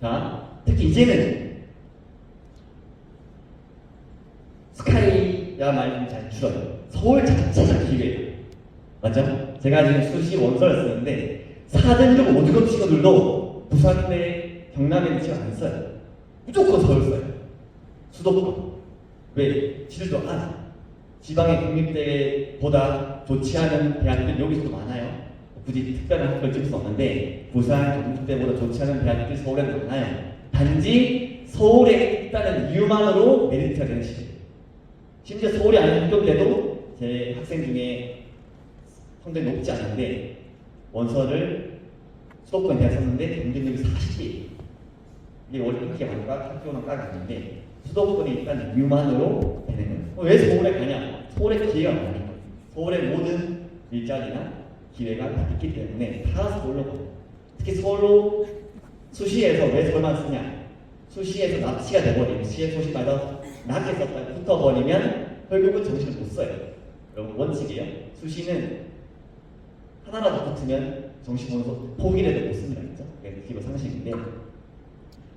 자, 특히 이제는 스카이야 말좀 잘 줄어요. 서울 자체가 기회예요. 맞죠? 제가 지금 수시 원서를 쓰는데 4등급 5등급 친구들도 부산대 경남에 지금 안 써요. 무조건 서울 써요. 수도권. 왜? 지들도 알아. 지방의 국립대보다 좋지 않은 대학들 여기서도 많아요. 굳이 특별한 학교를 찍을 수 없는데 부산 국립대보다 좋지 않은 대학들이 서울에도 많아요. 단지 서울에 있다는 이유만으로 메리트가 되는 시대예요. 심지어 서울이 아닌 학교인데도 제 학생 중에 성적이 높지 않은데 원서를 수도권 대학 썼는데 경쟁률이 40개 이게 원래 인기가 많을까 학교만 까지는데 수도권에 있다는 이유만으로 되는 거예요. 어, 왜 서울에 가냐? 서울에 기회가 많으니까. 서울의 모든 일자리나 기회가 다 있기 때문에 다 서울로. 특히 서울로 수시에서 왜 서울만 쓰냐? 수시에서 납치가 돼버리면 시의 소식마다 낮게 썼다가 붙어버리면 결국은 정신을 못 써요. 여러분 원칙이에요. 수시는 하나라도 붙으면 정신 보면서 포기라도 못 씁니다. 그죠? 그게 기본 상식인데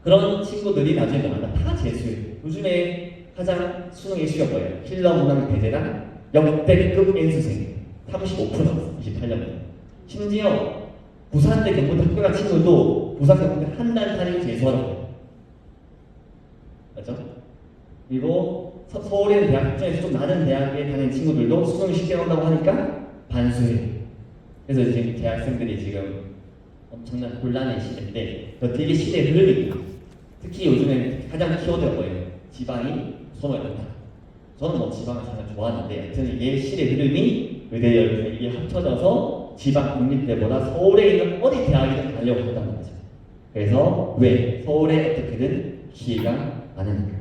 그런 친구들이 나중에 나간다. 다 재수예요. 요즘에 가장 수능 이슈가 뭐예요? 킬러 문항 배제랑 역대급 N수생 35% 나왔어. 28년. 심지어 부산대 경북대 학교 간 친구도 부산 경북대 한 달 살이 재수하라고 맞죠? 그리고 서, 있는 대학 중에서 좀 나은 대학에 다니는 친구들도 수능 쉽게 나온다고 하니까 반수해요. 그래서 지금 대학생들이 지금 엄청난 곤란의 시대인데 그 되게 시대의 흐름입니다. 특히 요즘에 가장 키워드가 뭐예요? 지방이 든다. 저는 뭐 지방을 정말 좋아하는데 여튼 이게 시대의 흐름이 의대 열두 이게 합쳐져서 지방 국립대보다 서울에 있는 어디 대학이든 가려고 한다는 거죠. 그래서 왜 서울에 어떻게든 기회가 많으니까.